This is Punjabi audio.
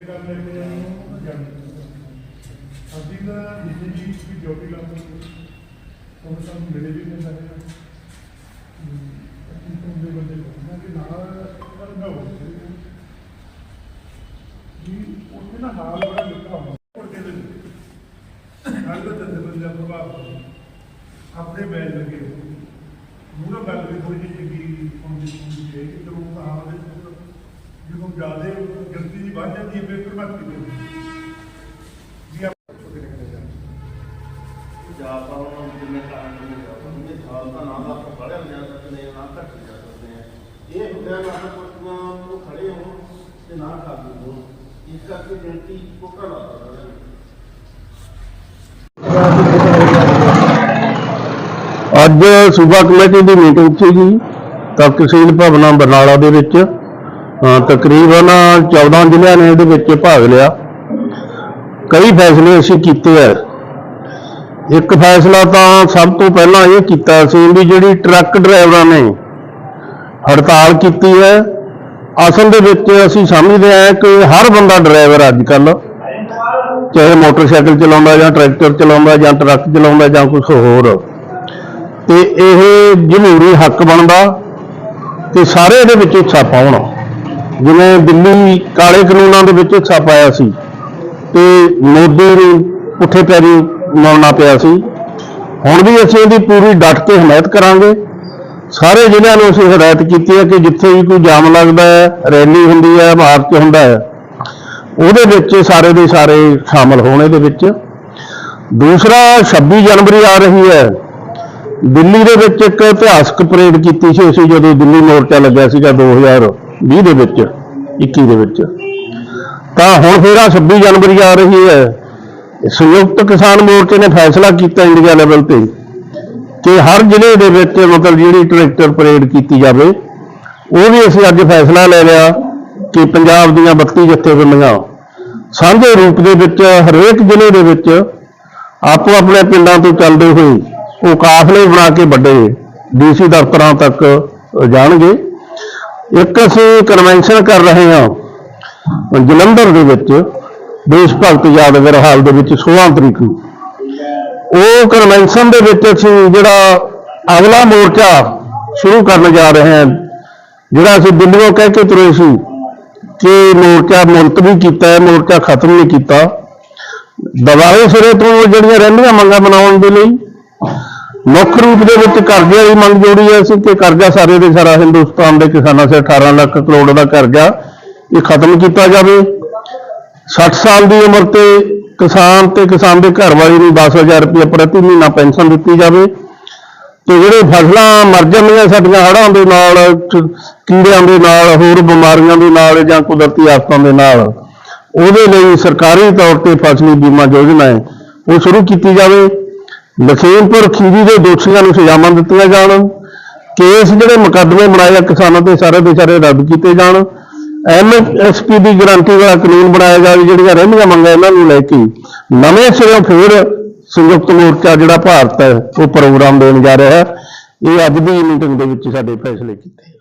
ਗੱਲ ਲੈ ਕੇ ਆਏ ਉਹ ਜਾਣ ਅਸੀਂ ਤਾਂ ਜਿੰਨੀ ਜੀ ਦੀ ਜੋਟੀ ਲਾਉਂਦੇ ਉਹ ਤਾਂ ਮਿਲੇ ਵੀ ਨਹੀਂ ਸਕਦੇ ਅਸੀਂ ਤੋਂ ਦੇ ਬੰਦੇ ਲੋਕਾਂ ਦੇ ਨਾਲ ਪਰ ਨਾ ਹੋ ਜੀ ਉੱਥੇ ਨਾ ਹਾਲ ਬੜਾ ਲਿਖਾ ਹੁੰਦਾ ਕੋਟੇ ਦੇ ਨਾਲ ਦਾ ਜਥੇਬੰਦੀ ਦਾ ਪ੍ਰਭਾਵ ਆਪਣੇ ਬੈਲ ਲੱਗੇ ਹੋਏ। ਗੱਲ ਵੀ ਥੋੜੀ ਜਿਹੀ ਚੰਗੀ ਆਉਂਦੀ ਹੁੰਦੀ ਹੈ ਕਿ ਜਦੋਂ ਉਹ ਜਦੋਂ ਜ਼ਿਆਦਾ ਫਿਰ ਪ੍ਰਭਾਵਿਤ ਹੁੰਦੀ ਹੈ। ਜੀ ਆਪ ਜਾਂ ਤਾਂ ਉਹਨਾਂ ਨੂੰ ਜਿੰਨੇ ਕਾਰਨ ਆਪਾਂ ਜਾ ਨਾ ਘੱਟ ਜਾ ਤੇ ਕੋ ਅੱਜ ਸੂਬਾ ਕਮੇਟੀ ਦੀ ਮੀਟਿੰਗ ਸੀਗੀ ਤਕਸੀਲ ਭਵਨਾ ਬਰਨਾਲਾ ਦੇ ਵਿੱਚ। ਤਕਰੀਬਨ 14 ਜ਼ਿਲ੍ਹਿਆਂ ਨੇ ਇਹਦੇ ਵਿੱਚ ਭਾਗ ਲਿਆ। ਕਈ ਫੈਸਲੇ ਅਸੀਂ ਕੀਤੇ ਆ। ਇੱਕ ਫੈਸਲਾ ਤਾਂ ਸਭ ਤੋਂ ਪਹਿਲਾਂ ਇਹ ਕੀਤਾ ਸੀ ਵੀ ਜਿਹੜੀ ਟਰੱਕ ਡਰਾਈਵਰਾਂ ਨੇ ਹੜਤਾਲ ਕੀਤੀ ਹੈ, ਅਸਲ ਦੇ ਵਿੱਚ ਅਸੀਂ ਸਮਝਦੇ ਹਾਂ ਕਿ ਹਰ ਬੰਦਾ ਡਰਾਈਵਰ ਅੱਜ ਕੱਲ੍ਹ ਚਾਹੇ ਮੋਟਰਸਾਈਕਲ ਚਲਾਉਂਦਾ ਜਾਂ ਟਰੈਕਟਰ ਚਲਾਉਂਦਾ ਜਾਂ ਟਰੱਕ ਚਲਾਉਂਦਾ ਜਾਂ ਕੁਝ ਹੋਰ। ਤੇ ਇਹ ਜਮਹੂਰੀ ਹੱਕ ਬਣਦਾ ਤੇ ਸਾਰੇ ਇਹਦੇ ਵਿੱਚ ਹਿੱਸਾ ਪਾਉਣ ਜਿਵੇਂ ਦਿੱਲੀ ਕਾਲੇ ਕਾਨੂੰਨਾਂ ਦੇ ਵਿੱਚ ਹਿੱਸਾ ਪਾਇਆ ਸੀ ਤੇ ਮੋਦੀ ਨੂੰ ਪੁੱਠੇ ਪੈਰੀ ਲਾਉਣਾ ਪਿਆ ਸੀ। ਹੁਣ ਵੀ ਅਸੀਂ ਇਹਦੀ ਪੂਰੀ ਡਟ ਕੇ ਹਮਾਇਤ ਕਰਾਂਗੇ। ਸਾਰੇ ਜ਼ਿਲ੍ਹਿਆਂ ਨੂੰ ਅਸੀਂ ਹਦਾਇਤ ਕੀਤੀ ਹੈ ਕਿ ਜਿੱਥੇ ਵੀ ਕੋਈ ਜਾਮ ਲੱਗਦਾ ਹੈ, ਰੈਲੀ ਹੁੰਦੀ ਹੈ, ਮਾਰਚ ਹੁੰਦਾ ਹੈ, ਉਹਦੇ ਵਿੱਚ ਸਾਰੇ ਦੇ ਸਾਰੇ ਸ਼ਾਮਲ ਹੋਣ ਇਹਦੇ ਵਿੱਚ। ਦੂਸਰਾ 26 ਜਨਵਰੀ ਆ ਰਹੀ ਹੈ। ਦਿੱਲੀ ਦੇ ਵਿੱਚ ਇੱਕ ਇਤਿਹਾਸਕ ਪਰੇਡ ਕੀਤੀ ਸੀ ਅਸੀਂ ਜਦੋਂ ਦਿੱਲੀ ਮੋਰਚਾ ਲੱਗਿਆ ਸੀਗਾ 2020 ਦੇ ਵਿੱਚ 21 ਦੇ ਵਿੱਚ। ਤਾਂ ਹੁਣ ਫਿਰ ਆਹ 26 ਜਨਵਰੀ ਆ ਰਹੀ ਹੈ। ਸੰਯੁਕਤ ਕਿਸਾਨ ਮੋਰਚੇ ਨੇ ਫੈਸਲਾ ਕੀਤਾ ਇੰਡੀਆ ਲੈਵਲ ਤੇ ਕਿ ਹਰ ਜ਼ਿਲ੍ਹੇ ਦੇ ਵਿੱਚ ਮਤਲਬ ਜਿਹੜੀ ਟਰੈਕਟਰ ਪਰੇਡ ਕੀਤੀ ਜਾਵੇ, ਉਹ ਵੀ ਅਸੀਂ ਅੱਜ ਫੈਸਲਾ ਲੈ ਲਿਆ ਕਿ ਪੰਜਾਬ ਦੀਆਂ 32 ਜਥੇਬੰਦੀਆਂ ਸਾਂਝੇ ਰੂਪ ਦੇ ਵਿੱਚ, ਹਰੇਕ ਜ਼ਿਲ੍ਹੇ ਦੇ ਵਿੱਚ ਆਪੋ ਆਪਣੇ ਪਿੰਡਾਂ ਤੋਂ ਚੱਲਦੇ ਹੋਏ ਉਹ ਕਾਫਲੇ ਬਣਾ ਕੇ ਵੱਡੇ ਡੀਸੀ ਦਫ਼ਤਰਾਂ ਤੱਕ ਜਾਣਗੇ। ਇੱਕ ਅਸੀਂ ਕਨਵੈਨਸ਼ਨ ਕਰ ਰਹੇ ਹਾਂ ਜਲੰਧਰ ਦੇ ਵਿੱਚ, ਦੇਸ਼ ਭਗਤ ਯਾਦਗਾਰ ਹਾਲ ਦੇ ਵਿੱਚ 16 ਤਰੀਕ ਨੂੰ। ਉਹ ਕਨਵੈਨਸ਼ਨ ਦੇ ਵਿੱਚ ਅਸੀਂ ਜਿਹੜਾ ਅਗਲਾ ਮੋਰਚਾ ਸ਼ੁਰੂ ਕਰਨ ਜਾ ਰਹੇ ਹਾਂ, ਜਿਹੜਾ ਅਸੀਂ ਦਿੱਲੀੋਂ ਕਹਿ ਕੇ ਤੁਰੇ ਸੀ ਕਿ ਮੋਰਚਾ ਮੁਲਤਵੀ ਕੀਤਾ ਹੈ, ਮੋਰਚਾ ਖਤਮ ਨਹੀਂ ਕੀਤਾ। ਦਵਾਰੇ ਸਿਰੇ ਤੋਂ ਜਿਹੜੀਆਂ ਰਹਿੰਦੀਆਂ ਮੰਗਾਂ ਬਣਾਉਣ ਦੇ ਲਈ ਮੁੱਖ ਰੂਪ ਦੇ ਵਿੱਚ ਕਰਜ਼ੇ ਦੀ ਮੰਗ ਜੋੜੀ ਹੈ ਸੀ ਕਿ ਕਰਜ਼ਾ ਸਾਰੇ ਦੇ ਸਾਰਾ ਹਿੰਦੁਸਤਾਨ ਦੇ ਕਿਸਾਨਾਂ ਸੇ 18 ਲੱਖ ਕਰੋੜ ਦਾ ਕਰਜ਼ਾ ਇਹ ਖਤਮ ਕੀਤਾ ਜਾਵੇ। 60 ਸਾਲ ਦੀ ਉਮਰ ਤੇ ਕਿਸਾਨ ਤੇ ਕਿਸਾਨ ਦੇ ਘਰ ਵਾਲੀ ਨੂੰ 10000 ਰੁਪਏ ਪ੍ਰਤੀ ਮਹੀਨਾ ਪੈਨਸ਼ਨ ਦਿੱਤੀ ਜਾਵੇ। ਤੇ ਜਿਹੜੇ ਫਸਲਾਂ ਮਰ ਜਾਂਦੀਆਂ ਸਾਡੀਆਂ ਹੜ੍ਹਾਂ ਦੇ ਨਾਲ, ਕੀੜਿਆਂ ਦੇ ਨਾਲ, ਹੋਰ ਬਿਮਾਰੀਆਂ ਦੇ ਨਾਲ ਜਾਂ ਕੁਦਰਤੀ ਆਫਤਾਂ ਦੇ ਨਾਲ, ਉਹਦੇ ਲਈ ਸਰਕਾਰੀ ਤੌਰ ਤੇ ਫਸਲੀ ਬੀਮਾ ਯੋਜਨਾ ਹੈ, ਉਹ ਸ਼ੁਰੂ ਕੀਤੀ ਜਾਵੇ। ਲਖੀਮਪੁਰ ਖੀਰੀ ਦੇ ਦੋਸ਼ੀਆਂ ਨੂੰ ਸਜ਼ਾਵਾਂ ਦਿੱਤੀਆਂ ਜਾਣ। ਕੇਸ ਜਿਹੜੇ ਮੁਕੱਦਮੇ ਬਣਾਏ ਆ ਕਿਸਾਨਾਂ ਤੇ ਸਾਰੇ ਦੇ ਸਾਰੇ ਰੱਦ ਕੀਤੇ ਜਾਣ। ਐਮਐਸਪੀ ਦੀ ਗਾਰੰਟੀ ਵਾਲਾ ਕਾਨੂੰਨ ਬਣਾਇਆ ਜਾਵੇ ਜਿਹੜੀਆਂ ਰਹਿੰਦੀਆਂ ਮੰਗਾਂ ਇਹਨਾਂ ਨੂੰ ਲੈ ਕੇ ਨਵੇਂ ਸਿਰੋਂ ਫੇਰ ਸੰਯੁਕਤ ਮੋਰਚਾ ਜਿਹੜਾ ਭਾਰਤ ਹੈ, ਉਹ ਪ੍ਰੋਗਰਾਮ ਦੇਣ ਜਾ ਰਿਹਾ। ਹੈ ਇਹ ਅੱਜ ਦੀ ਮੀਟਿੰਗ ਦੇ ਵਿੱਚ ਸਾਡੇ ਫੈਸਲੇ ਕੀਤੇ।